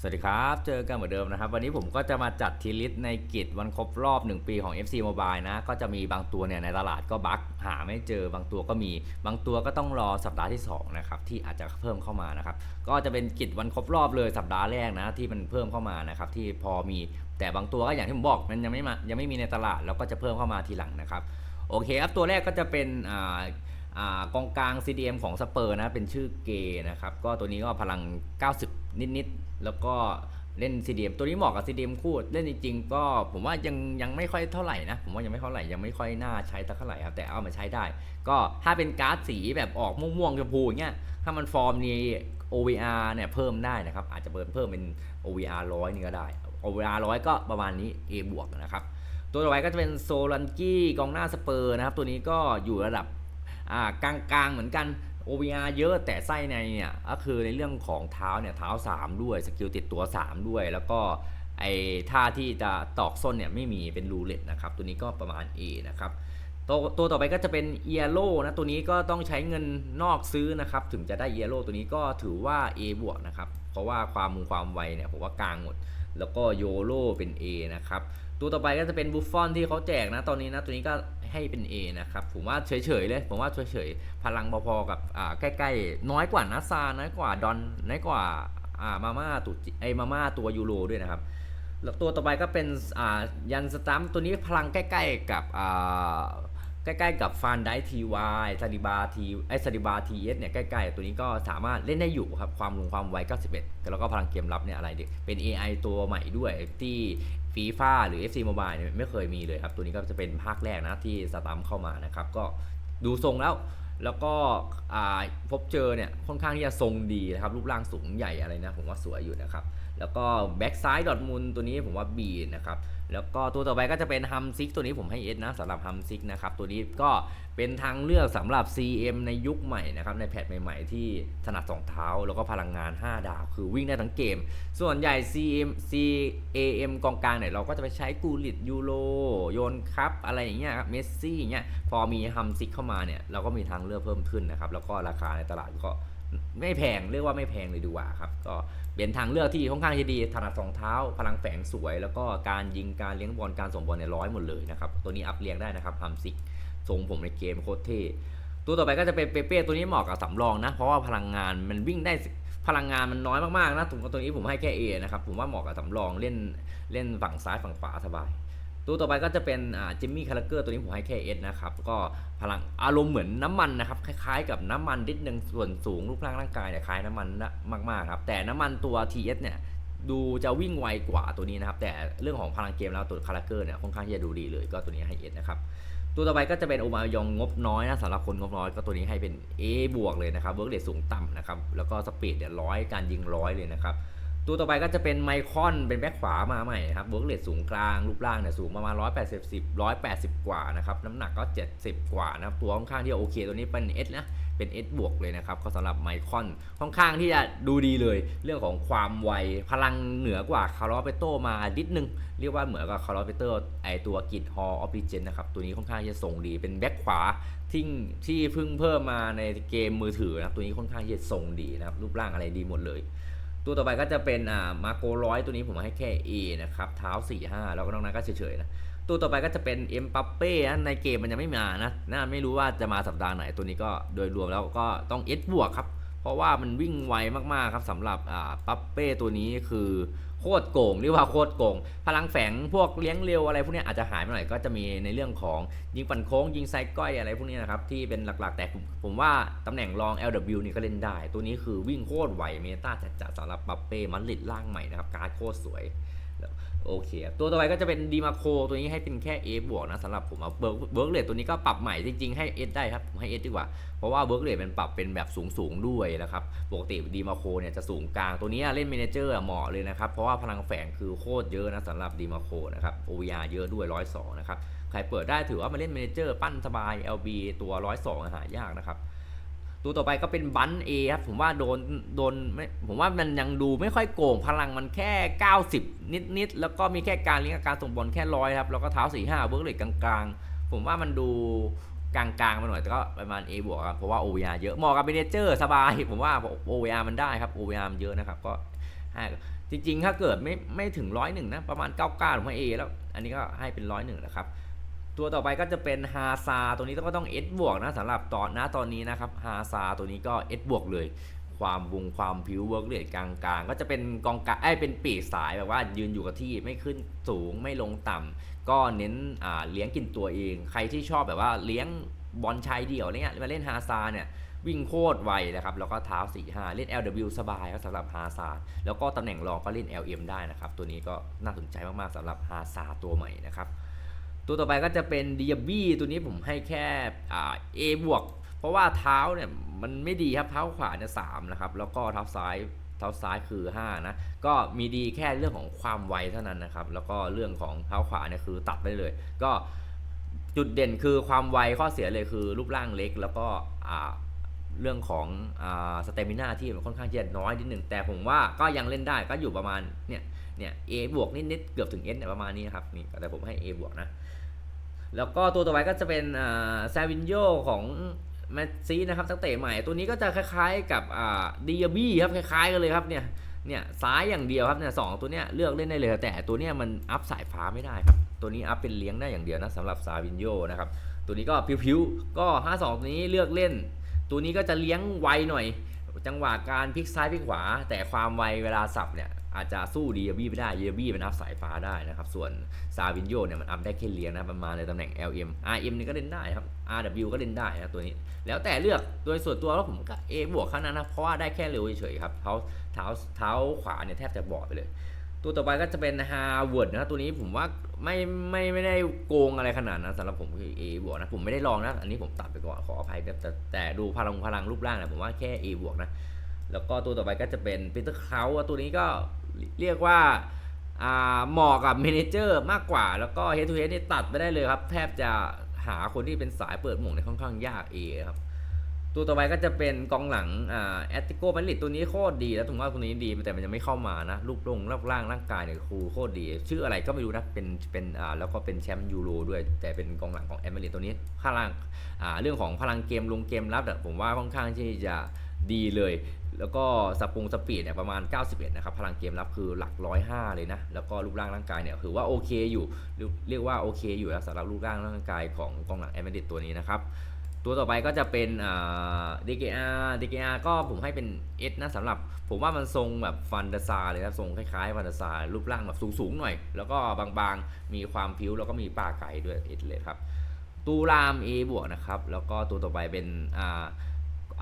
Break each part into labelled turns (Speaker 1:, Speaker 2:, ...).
Speaker 1: สวัสดีครับ เจอกันเหมือนเดิมนะครับ วันนี้ผมก็จะมาจัดทีลิสต์ในกิจวันครบรอบ 1 ปีของ FC Mobile นะ ก็จะมีบางตัวเนี่ยในตลาดก็บั๊กหาไม่เจอบางตัวก็มีบางตัวก็ต้องรอสัปดาห์ที่2นะครับที่อาจจะเพิ่มเข้ามานะครับก็จะเป็นกิจวันครบรอบเลยสัปดาห์แรกนะที่มันเพิ่มเข้ามานะครับที่พอมีแต่บางตัวก็อย่างที่ผมบอกมันยังไม่มายังไม่มีในตลาดแล้วก็จะเพิ่มเข้ามาทีหลังนะครับโอเคครับตัวแรกก็จะเป็นอ่าอ่ากองกลาง CDM ของสเปอร์นะเป็นชื่อเกนะครับก็ตัวนี้ก็พลัง 90 นิดๆ แล้วก็เล่น CDM ตัวนี้เหมาะกับ CDM คู่เล่นจริงๆก็ผมว่ายังยังไม่ค่อยเท่าไหร่นะ ผมว่ายังไม่เท่าไหร่ยังไม่ค่อยน่าใช้เท่าไหร่ครับแต่เอามาใช้ได้ ก็ถ้าเป็นการ์ดสีแบบออกม่วงๆชมพูอย่างเงี้ยถ้ามันฟอร์มนี้ OVR เนี่ยเพิ่มได้นะครับอาจจะเพิ่มเพิ่มเป็น OVR ร้อยนี่ก็ได้ OVR ร้อยก็ประมาณนี้ A บวกนะครับตัวต่อไปก็จะเป็นโซลันกี้กองหน้าสเปอร์นะครับตัวนี้ก็อยู่ระดับกลางๆเหมือนกัน OVR เยอะแต่ไส้ในเนี่ยก็คือในเรื่องของเท้าเนี่ยเท้า 3 ด้วยสกิลติดตัว 3 ด้วย แล้วก็ไอ้ท่าที่จะตอกส้นเนี่ยไม่มีเป็นรูเล็ตนะครับตัวนี้ก็ประมาณ A นะครับตัวตัวต่อไปก็จะเป็นเอียโ w นะตัวนี้ก็ต้องใช้เงินนอกซื้อนะครับถึงจะได้เอียโ w ตัวนี้ก็ถือว่า A บวกนะครับเพราะว่าความมุงความไวเนี่ยผมว่ากลางหมด แล้วก็โยโ o เป็น A นะครับ ตัวต่อไปก็จะเป็นบุฟฟอนที่เขาแจกนะ ตอนนี้นะ ตัวนี้ก็ให้เป็น A นะครับ ผมว่าเฉยๆเลย ผมว่าเฉยๆ พลังพอๆกับอ่าใกล้ๆ น้อยกว่านาซาน้อยกว่าดอนน้อยกว่าอ่ามาม่าตัวไอมาม่าตัวยูโรด้วยนะครับแล้วตัวต่อไปก็เป็นอ่ายันสตัมตัวนี้พลังใกล้ๆกับอ่า ใกล้ๆกับฟานไดทีวายซาดิบาทีไอซาดิบาทีเอสเนี่ยใกล้ๆ ตัวนี้ก็สามารถเล่นได้อยู่ครับ ความลงความไว 91 แล้วก็พลังเกมรับเนี่ยอะไรดิเป็น AI ตัวใหม่ด้วยที่ฟีฟ่าหรือ FC Mobile เนี่ยไม่เคยมีเลยครับ ตัวนี้ก็จะเป็นภาคแรกนะที่สตัมป์เข้ามานะครับ ก็ดูทรงแล้ว แล้วก็พบเจอเนี่ยค่อนข้างที่จะทรงดีนะครับรูปร่างสูงใหญ่อะไรนะผมว่าสวยอยู่นะครับแล้วก็แบ็กซ้ายดอทมูลตัวนี้ผมว่า B นะครับแล้วก็ตัวต่อไปก็จะเป็นฮัมซิกตัวนี้ผมให้ S นะสำหรับฮัมซิกนะครับตัวนี้ก็ เป็นทางเลือกสำหรับ CM ในยุคใหม่นะครับในแพทใหม่ๆ ที่ถนัดสองเท้า แล้วก็พลังงาน 5 ดาว คือวิ่งได้ทั้งเกม ส่วนใหญ่ CM CAM กองกลางเนี่ยเราก็จะไปใช้กูริดยูโรโยนครับอะไรอย่างเงี้ยครับเมสซี่อย่างเงี้ยพอมีฮัมซิกเข้ามาเนี่ยเราก็มีทางเลือกเพิ่มขึ้นนะครับแล้วก็ราคาในตลาดก็ไม่แพงเรียกว่าไม่แพงเลยดีกว่าครับก็เป็นทางเลือกที่ค่อนข้างจะดีถนัดสองเท้า พลังแฝงสวย แล้วก็การยิงการเลี้ยงบอลการส่งบอลเนี่ยร้อยหมดเลยนะครับตัวนี้อัพเรียงได้นะครับฮัมซิก ทรงผมในเกมโคตรเท่ตัวต่อไปก็จะเป็นเปเป้ตัวนี้เหมาะกับสำรองนะ เพราะว่าพลังงานมันวิ่งได้พลังงานมันน้อยมากๆนะถุงตัวนี้ผมให้แค่ A นะครับ ผมว่าเหมาะกับสำรองเล่นเล่นฝั่งซ้ายฝั่งขวาสบาย ตัวต่อไปก็จะเป็นจิมมี่คาร์เกอร์ตัวนี้ผมให้แค่เอสนะครับ ก็พลังอารมณ์เหมือนน้ำมันนะครับ คล้ายๆ กับน้ำมันนิดนึงส่วนสูงรูปร่างร่างกายเนี่ยคล้ายน้ำมันมากๆครับ แต่น้ำมันตัว TS เนี่ยดูจะวิ่งไวกว่าตัวนี้นะครับ แต่เรื่องของพลังเกมแล้วตัวคาร์เกอร์เนี่ยค่อนข้างที่จะดูดีเลย ก็ตัวนี้ให้เอสนะครับ ตัวต่อไปก็จะเป็นโอมายองงบน้อยนะสำหรับคนงบน้อยก็ตัวนี้ให้เป็น A บวกเลยนะครับเวิร์กเดสูงต่ำนะครับแล้วก็สปีดเนี่ยร้อยการยิงร้อยเลยนะครับตัวต่อไปก็จะเป็นไมคอนเป็นแบ็คขวามาใหม่ครับเวิร์กเรทสูงกลางรูปร่างเนี่ยสูงประมาณ 180 10 180 กว่านะครับน้ำหนักก็ 70 กว่านะครับตัวค่อนข้างที่โอเค ตัวนี้เป็น S นะ เป็น S บวกเลยนะครับก็สำหรับไมคอนค่อนข้างที่จะดูดีเลย เรื่องของความไวพลังเหนือกว่าคาร์ลอเปโตมาดิดนึง เรียกว่าเหมือนกับคาร์ลอเปโตไอตัวกิดฮอออฟฟิเจนนะครับตัวนี้ค่อนข้างจะทรงดีเป็นแบ็คขวาที่ที่เพิ่งเพิ่มมาในเกมมือถือนะครับตัวนี้ค่อนข้างจะทรงดีนะครับรูปร่างอะไรดีหมดเลยตัวต่อไปก็จะเป็นอ่ามาโกร้อยตัวนี้ผมให้แค่ A นะครับเท้า 4 5 แล้วก็นอกนั้นก็เฉยๆนะ ตัวต่อไปก็จะเป็นเอ็มปัปเป้ในเกมมันยังไม่มานะน่าไม่รู้ว่าจะมาสัปดาห์ไหนตัวนี้ก็โดยรวมแล้วก็ต้อง S บวกครับเพราะว่ามันวิ่งไวมากๆครับสำหรับอ่าปัปเป้ตัวนี้คือโคตรโกงเรียกว่าโคตรโกง พลังแฝงพวกเลี้ยงเร็วอะไรพวกนี้อาจจะหายไปหน่อยก็จะมีในเรื่องของยิงปั่นโค้งยิงไซก้อยอะไรพวกนี้นะครับที่เป็นหลักๆ แต่ผมผมว่าตำแหน่งรอง LW นี่ก็เล่นได้ ตัวนี้คือวิ่งโคตรไวเมตาจัดๆสำหรับปัปเป้มันลิดล่างใหม่นะครับการ์ดโคตรสวย โอเค ตัวต่อไปก็จะเป็นดีมาโคตัวนี้ให้เป็นแค่ A บวกนะสำหรับผมเอาเบิร์กเบิร์กเลตัวนี้ก็ปรับใหม่จริงๆให้ S ได้ครับผมให้ S ดีกว่า เพราะว่าเบิร์กเลเป็นปรับเป็นแบบสูงๆด้วยนะครับ ปกติดีมาโคเนี่ยจะสูงกลาง ตัวนี้เล่นเมนเจอร์เหมาะเลยนะครับ เพราะว่าพลังแฝงคือโคตรเยอะนะสำหรับดีมาโคนะครับ OVR เยอะด้วย102นะครับ ใครเปิดได้ถือว่ามาเล่นเมนเจอร์ปั้นสบาย LB ตัว102หายากนะครับ
Speaker 2: ตัวต่อไปก็เป็นบันเอครับ ผมว่าโดนโดนไม่ผมว่ามันยังดูไม่ค่อยโกงพลังมันแค่ 90 นิดนิดแล้วก็มีแค่การเลี้ยงการส่งบอลแค่ร้อยครับ แล้วก็เท้า4ี่ห้าเวิร์กเลยกลางๆ ผมว่ามันดูกลางๆมาหน่อยแต่ก็ประมาณ A บวกครับเพราะว่า OVR เยอะเหมาะกับเมเนเจอร์สบายผมว่า OVR มันได้ครับ OVR มันเยอะนะครับก็ให้จริงๆ ถ้าเกิดไม่ไม่ถึงร้อยหนึ่งนะประมาณ 99ผมให้ A แล้ว อันนี้ก็ให้เป็นร้อยหนึ่งนะครับ ตัวต่อไปก็จะเป็นฮาซาตัวนี้ต้องก็ต้อง S บวกนะสำหรับตอนนะตอนนี้นะครับฮาซาตัวนี้ก็ S บวกเลย ความวงความผิวเวิร์กเรทกลางๆ ก็จะเป็นกองกะไอเป็นปีกสายแบบว่ายืนอยู่กับที่ไม่ขึ้นสูงไม่ลงต่ำก็เน้นอ่าเลี้ยงกินตัวเอง ใครที่ชอบแบบว่าเลี้ยงบอลชายเดี่ยวอะไรเงี้ยมาเล่นฮาซาเนี่ยวิ่งโคตรไวนะครับ แล้วก็เท้า 4 5 เล่น LW สบายครับสำหรับฮาซาแล้วก็ตำแหน่งรองก็เล่น LM ได้นะครับ ตัวนี้ก็น่าสนใจมาก ๆสำหรับฮาซาตัวใหม่นะครับ ตัวต่อไปก็จะเป็นเดิอาบี้ตัวนี้ผมให้แค่เอบวกเพราะว่าเท้าเนี่ยมันไม่ดีครับเท้าขวาเนี่ยสามนะครับแล้วก็เท้าซ้ายเท้าซ้ายคือ 5 นะ ก็มีดีแค่เรื่องของความไวเท่านั้นนะครับ แล้วก็เรื่องของเท้าขวาเนี่ยคือตัดไปเลย ก็จุดเด่นคือความไวข้อเสียเลยคือรูปร่างเล็กแล้วก็เรื่องของอสเตมินาที่มันค่อนข้างจะน้อยนิดหนึ่งแต่ผมว่าก็ยังเล่นได้ก็อยู่ประมาณเนี่ย เนี่ย A บวกนิดๆเกือบถึง S เนี่ยประมาณนี้นะครับนี่แต่ผมให้ A บวกนะ แล้วก็ตัวต่อไปก็จะเป็นอ่าซาวินโยของแมตซีนะครับตั้งเตะใหม่ ตัวนี้ก็จะคล้ายๆกับดิอาบี้ครับคล้ายๆกันเลยครับเนี่ยเนี่ยซ้ายอย่างเดียวครับเนี่ยสองตัวเนี้ยเลือกเล่นได้เลย แต่ตัวเนี้ยมันอัพสายฟ้าไม่ได้ครับ ตัวนี้อัพเป็นเลี้ยงได้อย่างเดียวนะสำหรับซาวินโยนะครับตัวนี้ก็พิวๆก็ 52 ตัวนี้เลือกเล่น ตัวนี้ก็จะเลี้ยงไวหน่อย จังหวะการพลิกซ้ายพลิกขวา แต่ความไวเวลาสับเนี่ยอาจจะสู้ดีเยบี้ไม่ได้เยบี้มันอัพสายฟ้าได้นะครับ ส่วนซาวินโยเนี่ยมันอัพได้แค่เลี้ยงนะประมาณในตำแหน่ง LM RM นี่ก็เล่นได้ครับ RW ก็เล่นได้นะตัวนี้ แล้วแต่เลือกโดยส่วนตัวแล้วผมก็ A บวกข้างนั้นนะเพราะว่าได้แค่เร็วเฉยๆครับเท้าเท้าเท้าขวาเนี่ยแทบจะบอดไปเลย ตัวต่อไปก็จะเป็น Harvard นะตัวนี้ผมว่าไม่ไม่ไม่ได้โกงอะไรขนาดนั้นสำหรับผมคือ A บวกนะผมไม่ได้ลองนะ อันนี้ผมตัดไปก่อนขออภัยแต่แต่ดูพลังพลังรูปร่างเนี่ยผมว่าแค่ A บวกนะ แล้วก็ตัวต่อไปก็จะเป็นปีเตอร์เคาตัวนี้ก็เรียกว่าอ่าเหมาะกับเมนเจอร์มากกว่า แล้วก็ Head to Head นี่ตัดไม่ได้เลยครับ แทบจะหาคนที่เป็นสายเปิดหม่งในค่อนข้างยากเอครับ ตัวต่อไปก็จะเป็นกองหลังอ่าแอตติโกมาริดตัวนี้โคตรดีแล้วผมว่าตัวนี้ดีแต่มันยังไม่เข้ามานะรูปร่างรูปร่างร่างกายเนี่ยครูโคตรดี ชื่ออะไรก็ไม่รู้นะเป็นเป็นอ่าแล้วก็เป็นแชมป์ยูโรด้วย แต่เป็นกองหลังของแอตมาดริดตัวนี้พลังอ่าเรื่องของพลังเกมลงเกมรับเนี่ยผมว่าค่อนข้างที่จะดีเลย แล้วก็สปรุงสปีดเนี่ยประมาณ 91 นะครับ พลังเกมรับคือหลัก 105 เลยนะ แล้วก็รูปร่างร่างกายเนี่ยถือว่าโอเคอยู่ เรียกว่าโอเคอยู่แล้วสำหรับรูปร่างร่างกายของกองหลังแอมาดริดตัวนี้นะครับ ตัวต่อไปก็จะเป็นอ่า DKR DKR ก็ผมให้เป็น S นะสำหรับผมว่ามันทรงแบบฟันเดซาเลยนะทรงคล้ายๆฟันเดซารูปร่างแบบสูงๆหน่อย แล้วก็บางๆ มีความผิวแล้วก็มีปากไก่ด้วย S เลยครับตูราม A บวกนะครับ แล้วก็ตัวต่อไปเป็นอ่า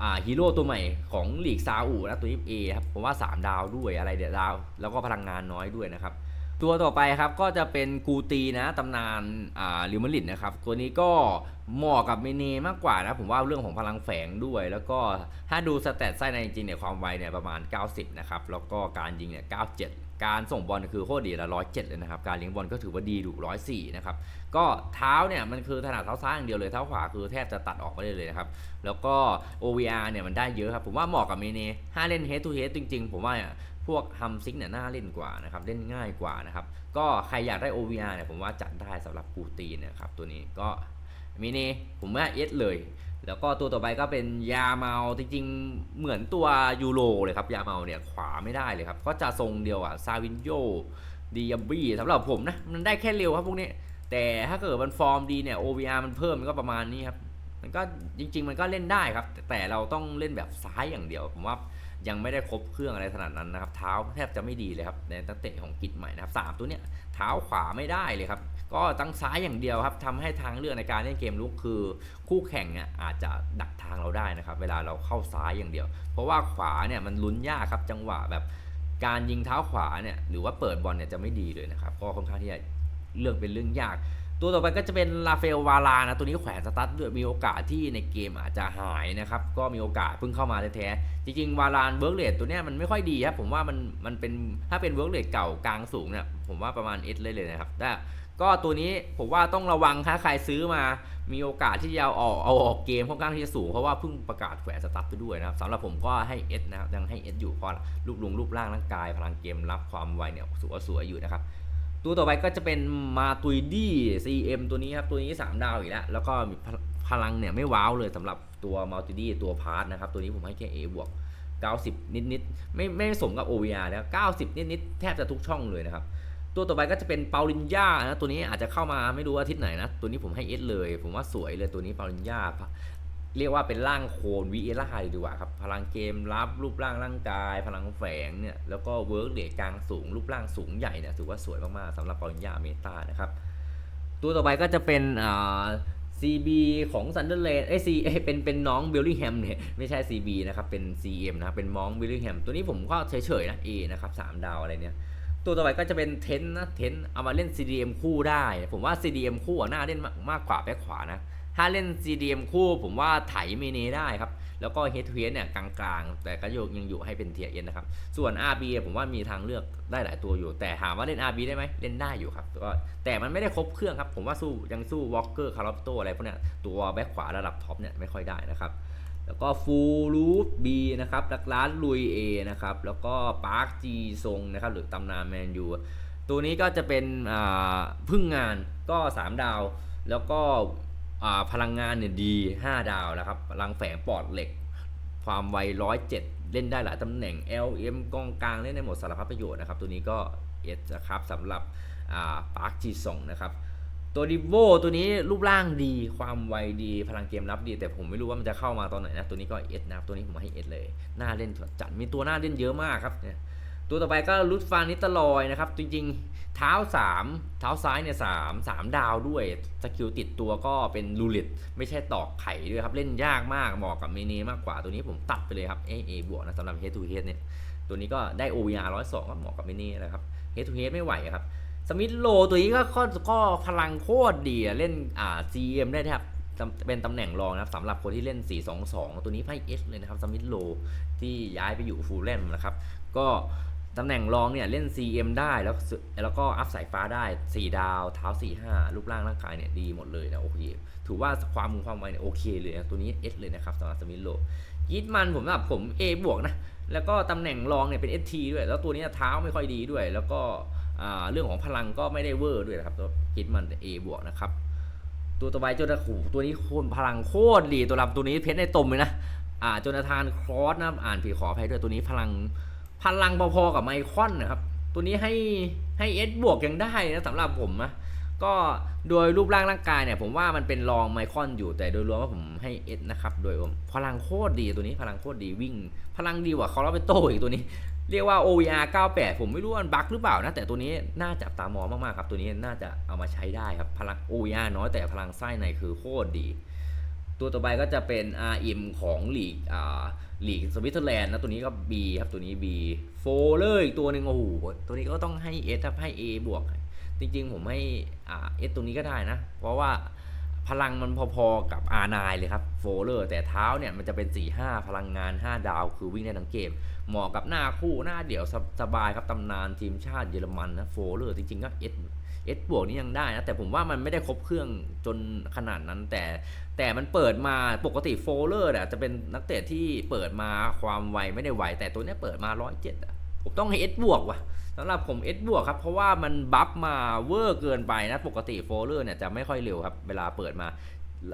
Speaker 2: อ่าฮีโร่ตัวใหม่ของลีกซาอุนะตัวนี้ A ครับผมว่า 3 ดาวด้วยอะไรเดี๋ยวดาว แล้วก็พลังงานน้อยด้วยนะครับ ตัวต่อไปครับก็จะเป็นกูตีนะตำนานอ่าลิวมาริดนะครับตัวนี้ก็เหมาะกับเมเนมากกว่านะ ผมว่าเรื่องของพลังแฝงด้วย แล้วก็ถ้าดูสแตทไส้ในจริงเนี่ยความไวเนี่ยประมาณ 90 นะครับ แล้วก็การยิงเนี่ย 97 การส่งบอลคือโคตรดีละ107เลยนะครับ การเลี้ยงบอลก็ถือว่าดีดู104นะครับ ก็เท้าเนี่ยมันคือถนัดเท้าซ้ายอย่างเดียวเลยเท้าขวาคือแทบจะตัดออกไปเลยเลยนะครับ แล้วก็ OVR เนี่ยมันได้เยอะครับ ผมว่าเหมาะกับเมเน่ถ้าเล่น head to head จริง ๆ ผมว่า พวกฮัมซิกเนี่ยน่าเล่นกว่านะครับเล่นง่ายกว่านะครับก็ใครอยากได้ OVR เนี่ยผมว่าจัดได้สำหรับกูตีนนะครับตัวนี้ก็มิน่ผมว่าเอสเลย แล้วก็ตัวต่อไปก็เป็นยาเมาจริงๆ เหมือนตัวยูโรเลยครับยาเมาเนี่ยขวาไม่ได้เลยครับก็จะทรงเดียวอะซาวินโยดียบี้สำหรับผมนะมันได้แค่เร็วครับพวกนี้ แต่ถ้าเกิดมันฟอร์มดีเนี่ย OVR มันเพิ่มมันก็ประมาณนี้ครับมันก็จริง ๆ มันก็เล่นได้ครับ แต่เราต้องเล่นแบบซ้ายอย่างเดียวผมว่า ยังไม่ได้ครบเครื่องอะไรขนาดนั้นนะครับ เท้าแทบจะไม่ดีเลยครับในตั้งเตะของกิจใหม่นะครับสามตัวเนี้ยเท้าขวาไม่ได้เลยครับ ก็ตั้งซ้ายอย่างเดียวครับทำให้ทางเลือกในการเล่นเกมลุกคือคู่แข่งเนี่ยอาจจะดักทางเราได้นะครับ เวลาเราเข้าซ้ายอย่างเดียว เพราะว่าขวาเนี่ยมันลุ้นยากครับจังหวะแบบการยิงเท้าขวาเนี่ยหรือว่าเปิดบอลเนี่ยจะไม่ดีเลยนะครับก็ค่อนข้างที่จะเลือกเป็นเรื่องยาก ตัวต่อไปก็จะเป็นลาเฟลวาลานะตัวนี้แขวนสตั๊ดด้วยมีโอกาสที่ในเกมอาจจะหายนะครับ ก็มีโอกาสเพิ่งเข้ามาแท้ๆจริงๆ วาลานเวิร์กเรทตัวเนี้ยมันไม่ค่อยดีครับผมว่ามันมันเป็นถ้าเป็นเวิร์กเรทเก่ากลางสูงเนี่ยผมว่าประมาณเอสเลยเลยนะครับแต่ก็ตัวนี้ผมว่าต้องระวังถ้าใครซื้อมา มีโอกาสที่จะเอาออกเอาออกเกมค่อนข้างที่จะสูงเพราะว่าเพิ่งประกาศแขวนสตั๊ดไปด้วยนะครับสำหรับผมก็ให้เอสนะครับยังให้เอสอยู่เพราะรูปลุงรูปร่างร่างกาย พลังเกมรับความไวเนี่ยสวยสวยอยู่นะครับ ตัวต่อไปก็จะเป็นมาตุยดี้ CM ตัวนี้ครับตัวนี้ 3 ดาวอีกแล้ว แล้วก็มีพลังเนี่ยไม่ว้าวเลยสำหรับตัวมาตุยดี้ตัวพาร์ทนะครับ ตัวนี้ผมให้แค่ A บวก 90 นิดๆไม่ไม่สมกับ OVR แล้ว90 นิดๆแทบจะทุกช่องเลยนะครับ ตัวต่อไปก็จะเป็นเปาลินยานะตัวนี้อาจจะเข้ามาไม่รู้อาทิตย์ไหนนะ ตัวนี้ผมให้ S เลย ผมว่าสวยเลยตัวนี้เปาลินยา เรียกว่าเป็นร่างโคนวีเอล่าเลยดีกว่าครับ พลังเกมรับรูปร่างร่างกาย พลังแฝงเนี่ยแล้วก็เวิร์กเดทกลางสูงรูปร่างสูงใหญ่เนี่ยถือว่าสวยมากๆสำหรับปริญญาเมตานะครับ ตัวต่อไปก็จะเป็นอ่า CB ของซันเดอร์เลนเอ้ย C เอ้ยเป็นเป็นน้องเบลลี่แฮมเนี่ยไม่ใช่ CB นะครับเป็น CM นะครับเป็นมองเบลลี่แฮมตัวนี้ผมก็เฉยๆนะ A นะครับสามดาวอะไรเนี่ยตัวต่อไปก็จะเป็นเทนนะเทนเอามาเล่น CDM คู่ได้ ผมว่า CDM คู่น่าเล่นมากมากกว่าแบ็คขวานะ ถ้าเล่น CDM คู่ผมว่าไถเมเนได้ครับ แล้วก็ Head to Head เนี่ยกลางๆ แต่ก็ยังอยู่ให้เป็นเทียเอ็นนะครับ ส่วน RB ผมว่ามีทางเลือกได้หลายตัวอยู่ แต่ถามว่าเล่น RB ได้ไหมเล่นได้อยู่ครับก็แต่มันไม่ได้ครบเครื่องครับ ผมว่าสู้ยังสู้ Walker c a r a p t o อะไรพวกเนี้ยตัวแบ็คขวาระดับท็อปเนี่ยไม่ค่อยได้นะครับแล้วก็ฟูรูทบีนะครับลักร้านลุยเอนะครับ แล้วก็ปาร์คจีซงนะครับ หรือตำนานแมนยู ตัวนี้ก็จะเป็นพึ่งงานก็ 3 ดาว แล้วก็ พลังงานเนี่ยดี 5 ดาวนะครับพลังแฝงปอดเหล็ก ความไว107เล่นได้หลายตำแหน่ง LM กองกลางเล่นได้หมดสารพัดประโยชน์นะครับ ตัวนี้ก็เอสนะครับสำหรับปาร์คจีซงนะครับตัวดิโวตัวนี้รูปร่างดีความไวดีพลังเกมรับดี แต่ผมไม่รู้ว่ามันจะเข้ามาตอนไหนนะ ตัวนี้ก็เอสนะตัวนี้ผมให้เอสเลย หน่าเล่นจัดมีตัวหน่าเล่นเยอะมากครับเนี่ย ตัวต่อไปก็รุดฟานิตลอยนะครับ จริงๆ เท้า 3 เท้าซ้ายเนี่ยสามสามดาวด้วยสกิลติดตัวก็เป็นรูเล็ตไม่ใช่ตอกไข่ด้วยครับ เล่นยากมากเหมาะกับเมเนมากกว่าตัวนี้ผมตัดไปเลยครับเอเอบวกนะสำหรับ Head to Head เนี่ยตัวนี้ก็ได้ OVR 102 ก็เหมาะกับเมเน่นะครับ Head to Head ไม่ไหวครับสมิธโลตัวนี้ก็ก็ก็พลังโคตรดีเล่นอ่า GM ได้แทบเป็นตำแหน่งรองนะครับสำหรับคนที่เล่น 4-2-2 ตัวนี้ไพ่เอสเลยนะครับสมิธโลที่ย้ายไปอยู่ฟูลแลมนะครับ ก็ ตำแหน่งรองเนี่ยเล่น CM ได้แล้วแล้วก็อัพสายฟ้าได้ 4 ดาว เท้า 4-5 รูปร่างร่างกายเนี่ยดีหมดเลยนะโอเค ถือว่าความมุมความไวเนี่ยโอเคเลยนะตัวนี้ S เลยนะครับสำหรับสมิธโลยิดมันผมสำหรับผม A บวกนะ แล้วก็ตำแหน่งรองเนี่ยเป็น ST ด้วย แล้วตัวนี้เท้าไม่ค่อยดีด้วย แล้วก็อ่าเรื่องของพลังก็ไม่ได้เวอร์ด้วยนะครับตัวคิดมัน A บวกนะครับตัวต่อไปโจนาคูตัวนี้โคนพลังโคตรดีตัวรับตัวนี้เพชรในตมเลยนะอ่าโจนาธานครอสนะอ่านผิดขออภัยด้วยตัวนี้พลัง พลังพอๆกับไมคอนนะครับ ตัวนี้ให้ให้เอสบวกยังได้นะสำหรับผมนะก็โดยรูปร่างร่างกายเนี่ยผมว่ามันเป็นรองไมคอนอยู่แต่โดยรวมว่าผมให้เอสนะครับโดยพลังโคตรดีตัวนี้พลังโคตรดีวิ่ง พลังดีกว่าคอร์เปโตอีกตัวนี้ เรียกว่า OVR 98 ผมไม่รู้มันบั๊กหรือเปล่านะแต่ตัวนี้น่าจับตามองมากๆครับ ตัวนี้น่าจะเอามาใช้ได้ครับพลัง OVR น้อยแต่พลังไส้ในคือโคตรดี ตัวต่อไปก็จะเป็น RM ของลีกอ่าลีกสวิตเซอร์แลนด์นะตัวนี้ก็ B ครับตัวนี้ B โฟเลอร์อีกตัวหนึ่งโอ้โหตัวนี้ก็ต้องให้ S ครับให้ A บวก จริงๆ ผมให้อ่า S ตัวนี้ก็ได้นะ เพราะว่า พลังมันพอๆกับ R9 เลยครับโฟเลอร์แต่เท้าเนี่ยมันจะเป็น 4-5 พลังงาน 5 ดาว คือวิ่งได้ทั้งเกม เหมาะกับหน้าคู่หน้าเดี่ยวสสบายครับตำนานทีมชาติเยอรมันนะโฟเลอร์จริงๆก็ S S บวกนี่ยังได้นะ แต่ผมว่ามันไม่ได้ครบเครื่องจนขนาดนั้น แต่แต่มันเปิดมาปกติโฟเลอร์เนี่ยจะเป็นนักเตะที่เปิดมาความไวไม่ได้ไวแต่ตัวนี้เปิดมา 107อะ ผมต้องให้ S บวกว่ะสำหรับผม S บวกครับ เพราะว่ามันบัฟมาเวอร์เกินไปนะ ปกติโฟลเลอร์เนี่ยจะไม่ค่อยเร็วครับ เวลาเปิดมา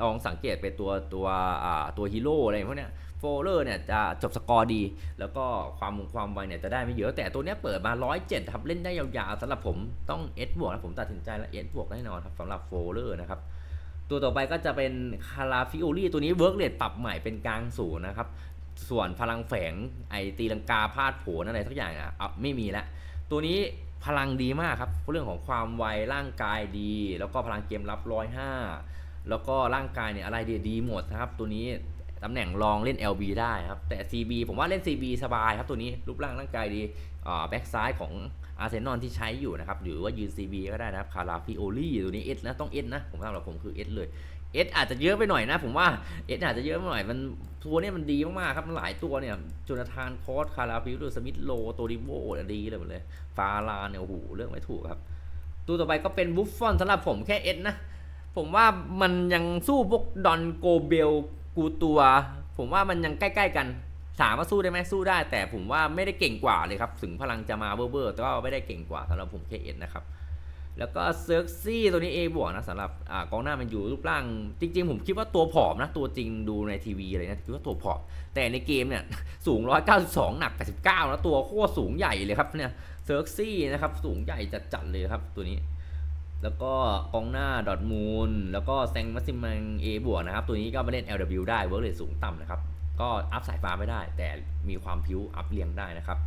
Speaker 2: ลองสังเกตไปตัวตัวอ่าตัวฮีโร่อะไรพวกเนี้ยโฟลเลอร์เนี่ยจะจบสกอร์ดี แล้วก็ความความไวเนี่ยจะได้ไม่เยอะ แต่ตัวเนี้ยเปิดมา 107 ครับ เล่นได้ยาวๆสำหรับผมต้องเอสบวกนะผมตัดสินใจแล้วเอสบวกแน่นอนครับสำหรับโฟลเลอร์นะครับตัวต่อไปก็จะเป็นคาราฟิโอลี่ตัวนี้เวิร์กเรทปรับใหม่เป็นกลางศูนย์นะครับ ส่วนพลังแฝงไอตีลังกาพาดโผนอะไรทุกอย่างอะเอาไม่มีแล้วตัวนี้พลังดีมากครับเรื่องของความไวร่างกายดี แล้วก็พลังเกมรับร้อยห้าแล้วก็ร่างกายเนี่ยอะไรดีดีหมดนะครับ ตัวนี้ตำแหน่งรองเล่น LB ได้ครับแต่ CB ผมว่าเล่น CB สบายครับตัวนี้รูปร่างร่างกายดีอ่าแบ็กซ้ายของอาร์เซนอลที่ใช้อยู่นะครับหรือว่ายืน CB ก็ได้นะครับคาราฟิโอลี่ตัวนี้เอสนะต้องเอสนะผมสำหรับผมคือเอสเลย เอสอาจจะเยอะไปหน่อยนะ ผมว่าเอสอาจจะเยอะไปหน่อยมันตัวนี้มันดีมากๆครับมันหลายตัวเนี่ยจูนาธานคอสคาราฟิโอลี่สมิธโลโตริโวดีเลยหมดเลยฟาลาเนี่ยโอ้โหเลือกไม่ถูกครับ ตัวต่อไปก็เป็นบุฟฟอนสำหรับผมแค่เอสนะ ผมว่ามันยังสู้พวกดอนโกเบลกูตัว ผมว่ามันยังใกล้ๆกันถามว่าสู้ได้ไหมสู้ได้ แต่ผมว่าไม่ได้เก่งกว่าเลยครับ ถึงพลังจะมาเบอร์เบอร์แต่ว่าไม่ได้เก่งกว่าสำหรับผมแค่เอ็นนะครับ แล้วก็เซิร์กซี่ตัวนี้ A บวกนะสำหรับอกองหน้ามันอยู่รูปร่าง จริง ๆ ผมคิดว่าตัวผอมนะ ตัวจริงดูในทีวีอะไรนะคิดว่าตัวผอม แต่ในเกมเนี่ยสูง 192 หนัก 89 แล้วตัวโคตรสูงใหญ่เลยครับเนี่ยเซิร์กซี่นะครับสูงใหญ่จัดๆเลยครับตัวนี้ แล้วก็กองหน้าดอทมูลแล้วก็แซงมัสซิมังเอบวกนะครับ ตัวนี้ก็มาเล่น LW ได้เวิร์กเรทสูงต่ำนะครับ ก็อัพสายฟ้าไม่ได้ แต่มีความพิ้วอัพเรียงได้นะครับ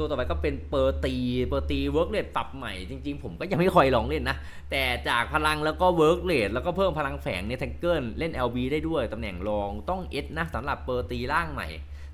Speaker 2: ตัวต่อไปก็เป็นเปอร์ตีเปอร์ตีเวิร์กเรทปรับใหม่จริงๆ ผมก็ยังไม่ค่อยลองเล่นนะ แต่จากพลังแล้วก็เวิร์กเรทแล้วก็เพิ่มพลังแฝงเนี่ยแทงเกิลเล่น LB ได้ด้วยตำแหน่งรองต้องเอสนะสำหรับเปอร์ตีร่างใหม่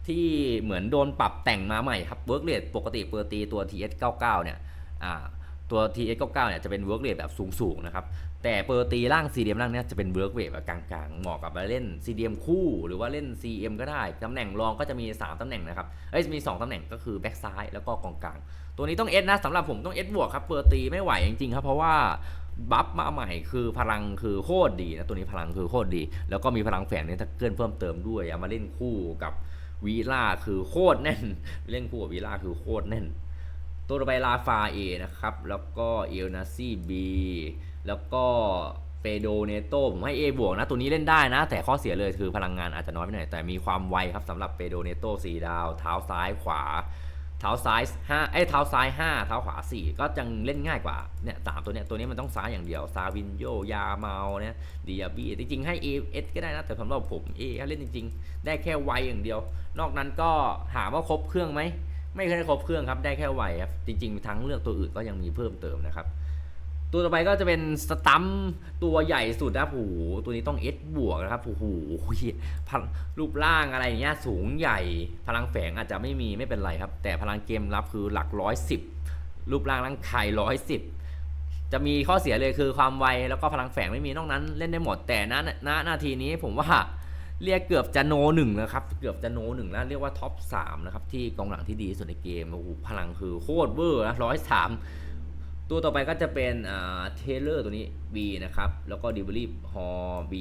Speaker 2: ที่เหมือนโดนปรับแต่งมาใหม่ครับเวิร์กเรทปกติเปอร์ตีตัว TS99 เนี่ยอ่า ตัว TS99 เนี่ยจะเป็นเวิร์กเรทแบบสูงๆนะครับ แต่เปอร์ตีร่าง CDM ร่างเนี้ยจะเป็นเวิร์กเรทแบบกลางๆ เหมาะกับมาเล่น CDM คู่ หรือว่าเล่น CM ก็ได้ ตำแหน่งรองก็จะมี 3 ตำแหน่งนะครับ เอ้ยมี 2 ตำแหน่งก็คือแบ็กซ้ายแล้วก็กองกลาง ตัวนี้ต้องเอสนะสำหรับผมต้องเอสบวกครับ เปอร์ตีไม่ไหวจริงๆครับ เพราะว่าบัฟมาใหม่คือพลังคือโคตรดีนะตัวนี้พลังคือโคตรดี แล้วก็มีพลังแฝงเนี่ยถ้าเกินเพิ่มเติมด้วยเอามาเล่นคู่กับวีล่าคือโคตรแน่น เล่นคู่กับวีล่าคือโคตรแน่น ตัวต่อไปลาฟาเอนะครับ แล้วก็เอลนาซีบีแล้วก็เปโดเนโตผมให้ A บวกนะ ตัวนี้เล่นได้นะ แต่ข้อเสียเลยคือพลังงานอาจจะน้อยไปหน่อยแต่มีความไวครับสำหรับเปโดเนโต4ดาว เท้าซ้ายขวา เท้าซ้าย5เอ้เท้าซ้าย 5 เท้าขวา 4 ก็ยังเล่นง่ายกว่าเนี่ยสามตัวเนี้ยตัวนี้มันต้องซ้ายอย่างเดียว ซาวินโย ยาเมาเนี่ยดิอาบีจริงๆ ให้ A S ก็ได้นะ แต่สำหรับผม A เล่นจริง ๆ ได้แค่ไวอย่างเดียว นอกนั้นก็ถามว่าครบเครื่องไหม ไม่เคยได้ครบเครื่องครับ ได้แค่ไวครับ จริงๆ ทั้งเลือกตัวอื่นก็ยังมีเพิ่มเติมนะครับ ตัวต่อไปก็จะเป็นสตัมตัวใหญ่สุดนะโอ้โหตัวนี้ต้อง S บวกนะครับโอ้โหพันรูปร่างอะไรอย่างเงี้ยสูงใหญ่ พลังแฝงอาจจะไม่มีไม่เป็นไรครับ แต่พลังเกมรับคือหลักร้อยสิบรูปร่างร่างกายร้อยสิบจะมีข้อเสียเลยคือความไวแล้วก็พลังแฝงไม่มีนอกนั้นเล่นได้หมดแต่ณณนาทีนี้ผมว่า เรียกเกือบจะโนหนึ่งนะครับ เกือบจะโนหนึ่งแล้วเรียกว่าท็อปสามนะครับ ที่กองหลังที่ดีที่สุดในเกมโอ้โหพลังคือโคตรเวอร์นะร้อยสามตัวต่อไปก็จะเป็นเทเลอร์ตัวนี้ B นะครับ แล้วก็ดิบลีฮอ B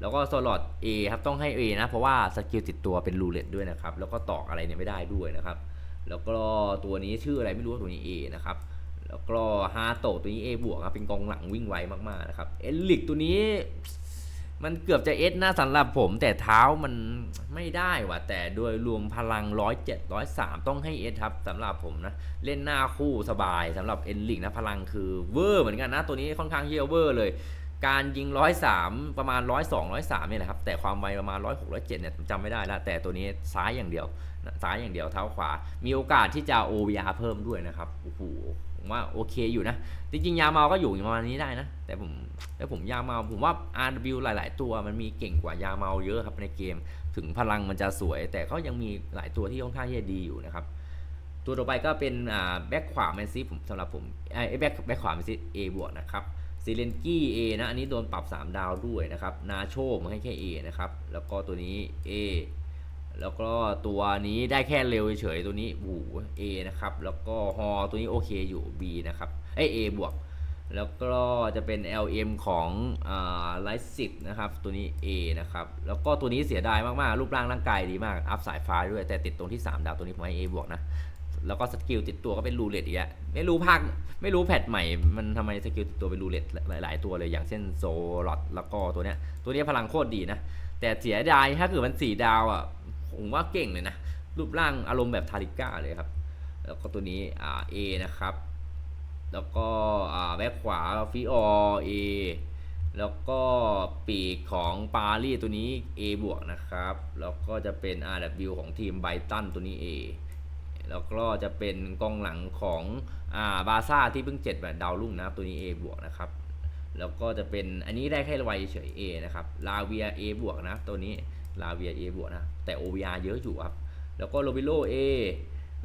Speaker 2: แล้วก็สลอต A ครับต้องให้ A นะ เพราะว่าสกิลติดตัวเป็นรูเล็ตด้วยนะครับ แล้วก็ตอกอะไรเนี่ยไม่ได้ด้วยนะครับ แล้วก็ตัวนี้ชื่ออะไรไม่รู้ตัวนี้ A นะครับ แล้วก็ฮาโตตัวนี้ A บวกครับเป็นกองหลังวิ่งไวมากๆนะครับ เอลิกตัวนี้ มันเกือบจะเอสนะสำหรับผม แต่เท้ามันไม่ได้ว่ะ แต่โดยรวมพลัง107 103ต้องให้เอสครับสำหรับผมนะ เล่นหน้าคู่สบายสำหรับเอ็นลิกนะพลังคือเวอร์เหมือนกันนะ ตัวนี้ค่อนข้างเฮียเวอร์เลย การยิง103ประมาณ102 103เนี่ยแหละครับ แต่ความไวประมาณ106 107เนี่ยผมจำไม่ได้แล้วแต่ตัวนี้ซ้ายอย่างเดียวซ้ายอย่างเดียวเท้าขวา มีโอกาสที่จะ OVR เพิ่มด้วยนะครับโอ้โห ผมว่าโอเคอยู่นะ จริงๆ ยาเมาก็อยู่ประมาณนี้ได้นะ แต่ผมแต่ผมยาเมาผมว่า RW หลาย ๆ ตัวมันมีเก่งกว่ายาเมาเยอะครับในเกม ถึงพลังมันจะสวย แต่ก็ยังมีหลายตัวที่ค่อนข้างที่จะดีอยู่นะครับ ตัวต่อไปก็เป็นอ่าแบ็คขวาแมนซีผมสำหรับผมไอ้แบ็คแบ็คขวาแมนซี A บวกนะครับซีเลนกี้ A นะ อันนี้โดนปรับ 3 ดาวด้วยนะครับ นาโชผมให้แค่ A นะครับ แล้วก็ตัวนี้ A แล้วก็ตัวนี้ได้แค่เร็วเฉยตัวนี้บู A นะครับ แล้วก็ฮอตัวนี้โอเคอยู่ B นะครับเอ้ย A บวก แล้วก็จะเป็น LM ของไลท์สินะครับ ตัวนี้ A นะครับ แล้วก็ตัวนี้เสียดายมากๆ รูปร่างร่างกายดีมาก อัพสายฟ้าด้วย แต่ติดตรงที่ 3 ดาวตัวนี้ผมให้ A บวกนะ แล้วก็สกิลติดตัวก็เป็นรูเลตอีกแล้วไม่รู้ภาค ไม่รู้แพทใหม่ มันทำไมสกิลติดตัวเป็นรูเลตหลาย ๆ ตัวเลย อย่างเช่นโซลอดแล้วก็ตัวเนี้ย ตัวเนี้ยพลังโคตรดีนะ แต่เสียดาย ถ้าเกิดมันสี่ดาวอะ ผมว่าเก่งเลยนะ รูปร่างอารมณ์แบบทาริก้าเลยครับ แล้วก็ตัวนี้อ่า A นะครับ แล้วก็อ่าแบ็คขวาฟิออเอแล้วก็ปีกของปารีสตัวนี้ A บวกนะครับ แล้วก็จะเป็น RW ของทีมไบตันตัวนี้ A แล้วก็จะเป็นกองหลังของอ่าบาซ่าที่เพิ่งเจ็ดแบบดาวรุ่งนะครับตัวนี้ A บวกนะครับ แล้วก็จะเป็นอันนี้ได้แค่ไวเฉย A นะครับ ลาเวีย A บวกนะตัวนี้ ลาเวีย A บวกนะ แต่ OVR เยอะอยู่ครับ แล้วก็โรบิโล A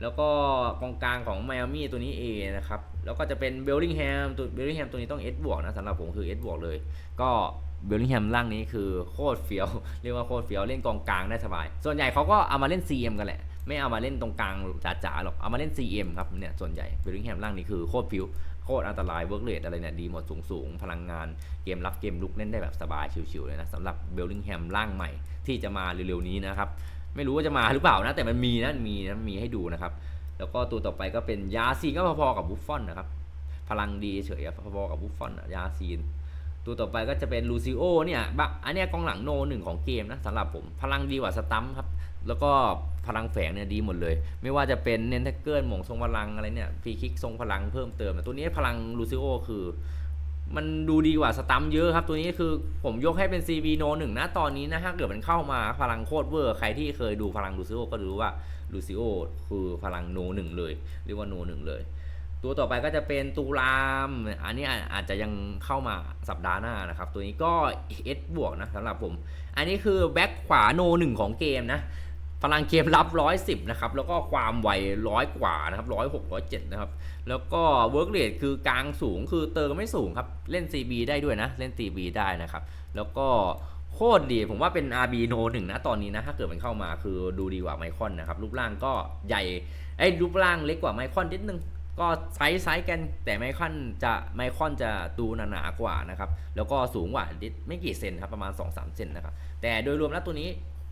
Speaker 2: แล้วก็กองกลางของไมอามี่ตัวนี้ A นะครับ แล้วก็จะเป็นเบลลิงแฮมตัวเบลลิงแฮมตัวนี้ต้อง S บวกนะสำหรับผมคือ S บวกเลย ก็เบลลิงแฮมร่างนี้คือโคตรเฟี้ยวเรียกว่าโคตรเฟี้ยวเล่นกองกลางได้สบาย ส่วนใหญ่เขาก็เอามาเล่น CM กันแหละ ไม่เอามาเล่นตรงกลางจ๋าๆหรอก เอามาเล่น CM ครับเนี่ยส่วนใหญ่เบลลิงแฮมร่างนี้คือโคตรฟิว โคตรอันตรายเวิร์กเรทอะไรเนี่ยดีหมดสูงสูงพลังงานเกมรับเกมลุกเล่นได้แบบสบายชิวๆเลยนะสำหรับเบลลิงแฮมร่างใหม่ที่จะมาเร็วๆนี้นะครับไม่รู้ว่าจะมาหรือเปล่านะแต่มันมีนะมีนะมีให้ดูนะครับแล้วก็ตัวต่อไปก็เป็นยาซีนก็พอๆกับบุฟฟอนนะครับพลังดีเฉยพอๆกับบุฟฟอนยาซีน ตัวต่อไปก็จะเป็นลูซิโอเนี่ยบะอันเนี้ยกองหลังโนหนึ่งของเกมนะสำหรับผมพลังดีกว่าสตัมครับ แล้วก็พลังแฝงเนี่ยดีหมดเลย ไม่ว่าจะเป็นเนนเทเกิลหม่งทรงพลังอะไรเนี่ยฟรีคิกทรงพลังเพิ่มเติมแต่ตัวนี้พลังลูซิโอคือ มันดูดีกว่าสตัมเยอะครับ ตัวนี้คือผมยกให้เป็น CV โนหนึ่งนะตอนนี้นะถ้าเกิดมันเข้ามาพลังโคตรเวอร์ใครที่เคยดูพลังลูซิโอก็รู้ว่าลูซิโอคือพลังโนหนึ่งเลยเรียกว่าโนหนึ่งเลย ตัวต่อไปก็จะเป็นตูราม อันนี้อาจจะยังเข้ามาสัปดาห์หน้านะครับ ตัวนี้ก็ S บวกนะสำหรับผม อันนี้คือแบ็คขวาโนหนึ่งของเกมนะพลังเกมรับ 110 นะครับ แล้วก็ความไวร้อยกว่านะครับร้อยหกร้อยเจ็ดนะครับ แล้วก็เวิร์กเรทคือกลางสูงคือเติมไม่สูงครับ เล่น CB ได้ด้วยนะ เล่น CB ได้นะครับ แล้วก็โคตรดี ผมว่าเป็น RB โนหนึ่งนะตอนนี้นะ ถ้าเกิดมันเข้ามาคือดูดีกว่าไมคอนนะครับ รูปร่างก็ใหญ่ไอ้รูปร่างเล็กกว่าไมคอนนิดนึง ก็ไซส์ไซส์กันแต่ไมคอนจะไมคอนจะดูหนากว่านะครับ แล้วก็สูงกว่านิดไม่กี่เซนครับประมาณ 2-3 เซนนะครับ แต่โดยรวมแล้วตัวนี้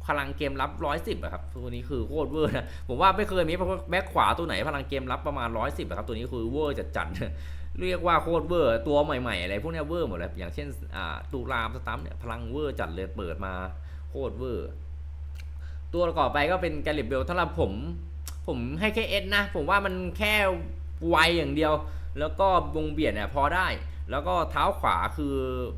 Speaker 2: พลังเกมรับ 110อะครับ ตัวนี้คือโคตรเวอร์นะ ผมว่าไม่เคยมีแบ็คขวาตัวไหนพลังเกมรับประมาณ 110อะครับ ตัวนี้คือเวอร์จัดๆเรียกว่าโคตรเวอร์ ตัวใหม่ ๆ อะไรพวกนี้เวอร์หมดเลย อย่างเช่นอ่าตูรามสตัมเนี่ยพลังเวอร์จัดเลยเปิดมาโคตรเวอร์ ตัวประกอบไปก็เป็นแกลิบเบลสำหรับผม ผมให้แค่เอสนะ ผมว่ามันแค่ ไวอย่างเดียว แล้วก็วงเบียดเนี่ยพอได้ แล้วก็เท้าขวาคือ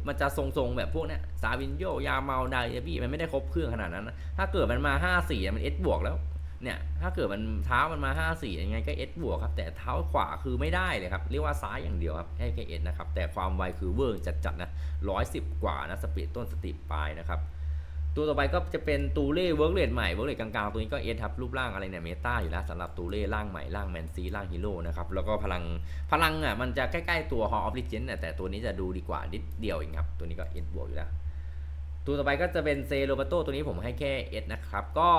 Speaker 2: มันจะทรงๆแบบพวกเนี้ยซาวินโยยาเมาไดเอบี้มันไม่ได้ครบเครื่องขนาดนั้นนะถ้าเกิดมันมา 5 4 มันเอสบวกแล้วเนี่ยถ้าเกิดมันเท้ามันมา 5 4ยังไงก็เอสบวกครับแต่เท้าขวาคือไม่ได้เลยครับเรียกว่าซ้ายอย่างเดียวครับให้แค่เอสนะครับแต่ความไวคือเวิร์จัดๆนะ110 กว่านะสปีดต้นสปีดปลายนะครับ ตัวต่อไปก็จะเป็นตูเล่เวิร์กเรทใหม่เวิร์กเรทกลางๆ ตัวนี้ก็เอสครับรูปร่างอะไรเนี่ยเมตาอยู่แล้วสำหรับตูเล่ร่างใหม่ร่างแมนซีร่างฮีโร่นะครับแล้วก็พลังพลังอะมันจะใกล้ๆตัวฮอออฟลิเจนแต่ตัวนี้จะดูดีกว่านิดเดียวเองครับตัวนี้ก็เอสบวกอยู่แล้ว ตัวต่อไปก็จะเป็นเซโรบาโตตัวนี้ผมให้แค่เอนะครับก็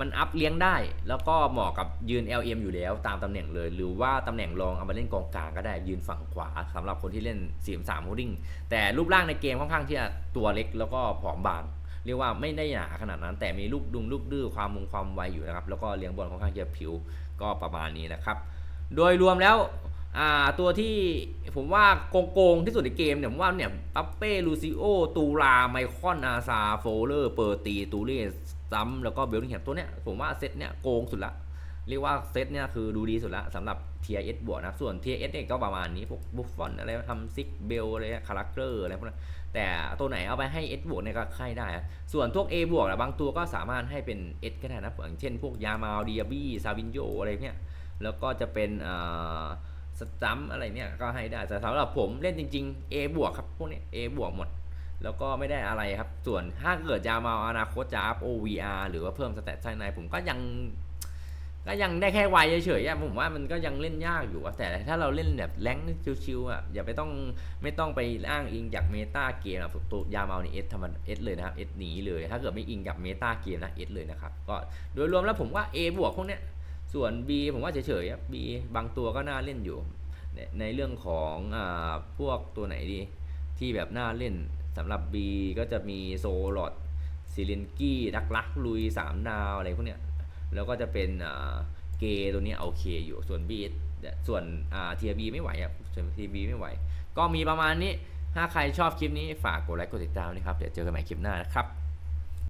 Speaker 2: มันอัพเลี้ยงได้ แล้วก็เหมาะกับยืน LM อยู่แล้วตามตำแหน่งเลย หรือว่าตำแหน่งรองเอามาเล่นกองกลางก็ได้ยืนฝั่งขวาสำหรับคนที่เล่น 4 3โฮดดิ้งแต่รูปร่างในเกมค่อนข้างที่จะตัวเล็กแล้วก็ผอมบาง เรียกว่าไม่ได้หนาขนาดนั้น แต่มีลูกดุงลูกดื้อความมุงความไวอยู่นะครับ แล้วก็เลี้ยงบอลค่อนข้างจะผิวก็ประมาณนี้นะครับ โดยรวมแล้วตัวที่ผมว่าโกงๆที่สุดในเกมเนี่ยผมว่าเนี่ยปัปเป้ลูซิโอตูราไมคอนอาซาโฟเลอร์เปอร์ตีตูเล่ซัมแล้วก็เบลลิงแฮมตัวเนี้ยผมว่าเซตเนี้ยโกงสุดละเรียกว่าเซตเนี่ยคือดูดีสุดละสำหรับ TIS บวกนะส่วน TIS เนี่ยก็ประมาณนี้พวกบุฟฟอนอะไรทำซิกเบลอะไรคารคเตอร์อะไรพวกนั้น แต่ตัวไหนเอาไปให้ S บวกเนี่ยก็ค่ายได้ ส่วนพวก A บวกนะบางตัวก็สามารถให้เป็น S ก็ได้นะอย่างเช่นพวกยามาลดียบี้ซาวินโยอะไรเนี่ยแล้วก็จะเป็นสตัมอะไรเนี่ยก็ให้ได้แต่สำหรับผมเล่นจริง ๆ A บวกครับพวกนี้ A บวกหมด แล้วก็ไม่ได้อะไรครับ ส่วนถ้าเกิดยามาอนาคตจะอัพ OVR หรือว่าเพิ่มสเตตภายในผมก็ยัง ก็ยังได้แค่วัยเฉยๆอะผมว่ามันก็ยังเล่นยากอยู่อะแต่ถ้าเราเล่นแบบแรงชิวๆอะอย่าไปต้องไม่ต้องไปอ้างอิงจากเมตาเกมอะตัวยาเมาในเอสธรรมดาเอสเลยนะครับเอสหนีเลย ถ้าเกิดไม่อิงกับเมตาเกมนะเอสเลยนะครับก็โดยรวมแล้วผมว่า A บวกพวกเนี้ยส่วน B ผมว่าเฉยๆอะ B บางตัวก็น่าเล่นอยู่ ในเรื่องของอพวกตัวไหนดีที่แบบน่าเล่นสำหรับ B ก็จะมีโซลอดซิลินกี้ดักลักลุย3ดาวอะไรพวกเนี้ย แล้วก็จะเป็นเกย์ตัวนี้โอเคอยู่ส่วน B ส่วนทีวีไม่ไหวอะส่วน TB ไม่ไหว ก็มีประมาณนี้ ถ้าใครชอบคลิปนี้ฝากกดไลค์กดติดตามนะครับ เดี๋ยวเจอกันใหม่คลิปหน้านะครับ